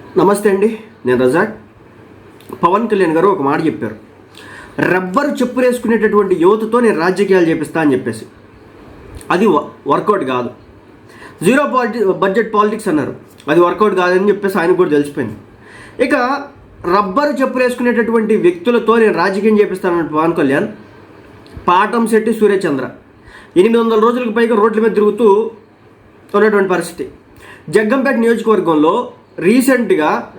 నమస్తే అండి నేను రజాక్. పవన్ కళ్యాణ్ గారు ఒక మాట చెప్పారు. రబ్బరు చెప్పులేసుకునేటటువంటి యువతతో నేను రాజకీయాలు చేపిస్తా అని చెప్పేసి. అది వ- వర్కౌట్ కాదు. జీరో పాలిటి బడ్జెట్ పాలిటిక్స్ అన్నారు. అది వర్కౌట్ కాదని చెప్పేసి ఆయన కూడా తెలిసిపోయింది. ఇక రబ్బరు చెప్పులేసుకునేటటువంటి వ్యక్తులతో నేను రాజకీయం చేపిస్తానన్న పవన్ కళ్యాణ్. పాటం శెట్టి సూర్యచంద్ర. ఎనిమిది వందల రోజులకు పైగా రోడ్ల మీద తిరుగుతూ ఉన్నటువంటి పరిస్థితి. జగ్గంపేట నియోజకవర్గంలో రీసెంట్గా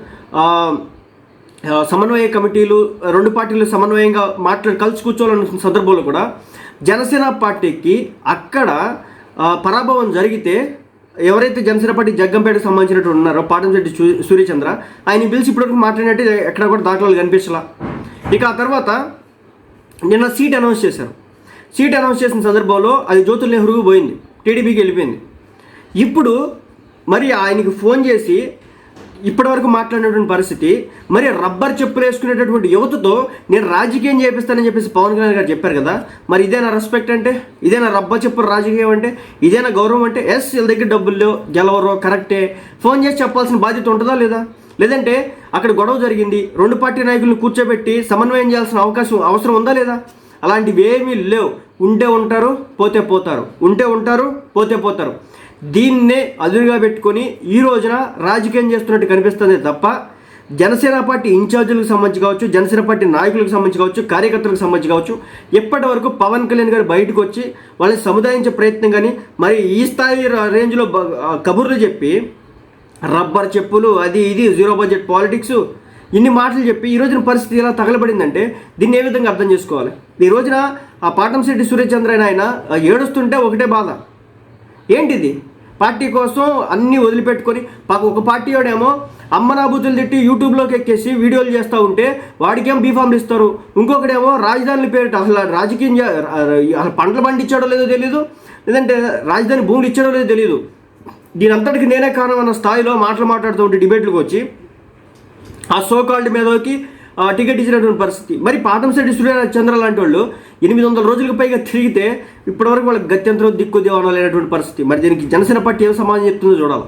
సమన్వయ కమిటీలు రెండు పార్టీలు సమన్వయంగా మాట్లాడి కలిసి కూర్చోవాలన్న సందర్భంలో కూడా జనసేన పార్టీకి అక్కడ పరాభవం జరిగితే ఎవరైతే జనసేన పార్టీ జగ్గంపేటకు సంబంధించినటువంటి ఉన్నారో పాటంశెట్టి సూ- సూర్యచంద్ర ఆయన పిలిచి ఇప్పటివరకు మాట్లాడినట్టు ఎక్కడ కూడా దాఖలాలు కనిపించలా. ఇక ఆ తర్వాత నిన్న సీట్ అనౌన్స్ చేశారు. సీట్ అనౌన్స్ చేసిన సందర్భంలో అది జ్యోతుల్ నెహ్రూకు పోయింది టీడీపీకి వెళ్ళిపోయింది. ఇప్పుడు మరి ఆయనకి ఫోన్ చేసి ఇప్పటివరకు మాట్లాడినటువంటి పరిస్థితి మరి రబ్బర్ చెప్పులు వేసుకునేటటువంటి యువతతో నేను రాజకీయం చేపిస్తానని చెప్పేసి పవన్ కళ్యాణ్ గారు చెప్పారు కదా. మరి ఇదేనా రెస్పెక్ట్ అంటే? ఇదేనా రబ్బర్ చెప్పులు రాజకీయం అంటే? ఇదేనా గౌరవం అంటే? ఎస్ వీళ్ళ దగ్గర డబ్బులు గెలవరు కరెక్టే. ఫోన్ చేసి చెప్పాల్సిన బాధ్యత ఉంటుందా లేదా? లేదంటే అక్కడ గొడవ జరిగింది రెండు పార్టీ నాయకులను కూర్చోబెట్టి సమన్వయం చేయాల్సిన అవకాశం అవసరం ఉందా లేదా? అలాంటివి ఏమీ లేవు. ఉంటే ఉంటారు పోతే పోతారు. ఉంటే ఉంటారు పోతే పోతారు. దీన్నే అదురుగా పెట్టుకొని ఈ రోజున రాజకీయం చేస్తున్నట్టు కనిపిస్తుంది తప్ప జనసేన పార్టీ ఇన్ఛార్జీలకు సంబంధించి కావచ్చు జనసేన పార్టీ నాయకులకు సంబంధించి కావచ్చు కార్యకర్తలకు సంబంధించి కావచ్చు ఇప్పటి వరకు పవన్ కళ్యాణ్ గారు బయటకు వచ్చి వాళ్ళని సముదాయించే ప్రయత్నం కానీ మరి ఈ స్థాయి రేంజ్లో బ- కబుర్లు చెప్పి రబ్బర్ చెప్పులు అది ఇది జీరో బడ్జెట్ పాలిటిక్స్ ఇన్ని మాటలు చెప్పి ఈ రోజున పరిస్థితి ఎలా తగలబడిందంటే దీన్ని ఏ విధంగా అర్థం చేసుకోవాలి? ఈ రోజున ఆ పాటంశెట్టి సూర్యచంద్రన్ ఆయన ఏడుస్తుంటే ఒకటే బాధ. ఏంటిది? పార్టీ కోసం అన్నీ వదిలిపెట్టుకొని పాప ఒక పార్టీ వాడేమో అమ్మనాబూతులు తిట్టి యూట్యూబ్లోకి ఎక్కేసి వీడియోలు చేస్తూ ఉంటే వాడికేం బీఫామ్లు ఇస్తారు? ఇంకొకడేమో రాజధానుల పేరిట అసలు రాజకీయం అసలు పంటలు పండించాడో లేదో తెలియదు లేదంటే రాజధాని భూములు ఇచ్చాడో లేదో తెలియదు దీని అంతటికి నేనే కారణం అన్న స్థాయిలో మాటలు మాట్లాడుతూ ఉంటే డిబేట్లకు వచ్చి ఆ సోకాల్డ్ మీదకి టికెట్ ఇచ్చినటువంటి పరిస్థితి. మరి పాటంశెట్టి సూర్యచంద్ర లాంటి వాళ్ళు ఎనిమిది వందల రోజులకు పైగా తిరిగితే ఇప్పటివరకు వాళ్ళకి గత్యంతరం దిక్కు దేవనం లేనటువంటి పరిస్థితి. మరి దీనికి జనసేన పార్టీ ఏం సమాజం చెప్తుందో చూడాలి?